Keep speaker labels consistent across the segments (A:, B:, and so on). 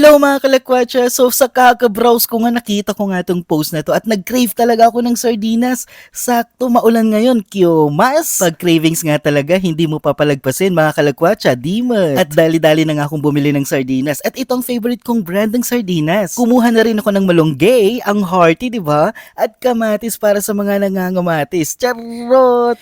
A: Hello mga kalakwatsa! So sa kaka-browse ko nga nakita ko nga tong post na to at nag-crave talaga ako ng sardinas. Sakto maulan ngayon, kyomas! Pag cravings nga talaga, hindi mo papalagpasin mga kalakwatsa, di man. At dali-dali na nga akong bumili ng sardinas at itong favorite kong brand ng sardinas. Kumuha na rin ako ng malunggay, ang hearty, di ba? At kamatis para sa mga nangangamatis. Charot!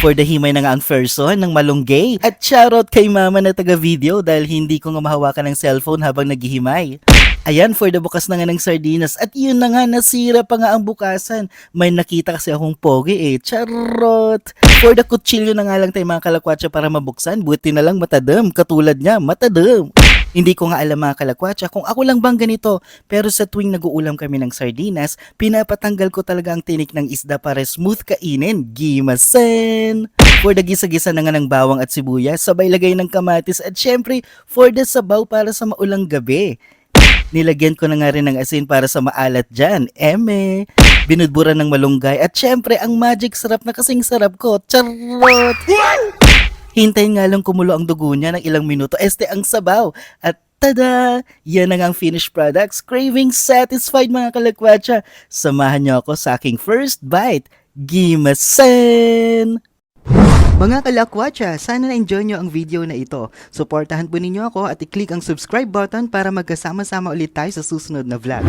A: For the himay na nga ang person ng malunggay. At shoutout kay mama na taga-video dahil hindi ko nga mahawakan ng cellphone habang naghihimay. Ayan, for the bukas na nga ng sardinas. At yun na nga, nasira pa nga ang bukasan. May nakita kasi akong pogi eh. Charot! For the kutsilyo na nga lang tayo mga kalakwatsa para mabuksan. Buti na lang matadam. Katulad niya, matadam. Hindi ko nga alam mga kalakwatsa kung ako lang bang ganito. Pero sa tuwing nag-uulam kami ng sardinas, pinapatanggal ko talaga ang tinik ng isda para smooth kainin. Gimasen! For the gisa-gisa na nga ng bawang at sibuyas, sabay lagay ng kamatis at syempre for the sabaw para sa maulang gabi. Nilagyan ko na nga rin ng asin para sa maalat dyan. Eme! Binudburan ng malunggay at syempre ang magic sarap na kasing sarap ko. Charot! Hintayin nga lang kumulo ang dugo niya ng ilang minuto. Este ang sabaw. At tada! Yan na nga ang finished products. Craving satisfied mga kalakwatsa. Samahan niyo ako sa aking first bite. Gimasen! Mga kalakwatsa, sana na-enjoy nyo ang video na ito. Suportahan po ninyo ako at i-click ang subscribe button para magkasama-sama ulit tayo sa susunod na vlog.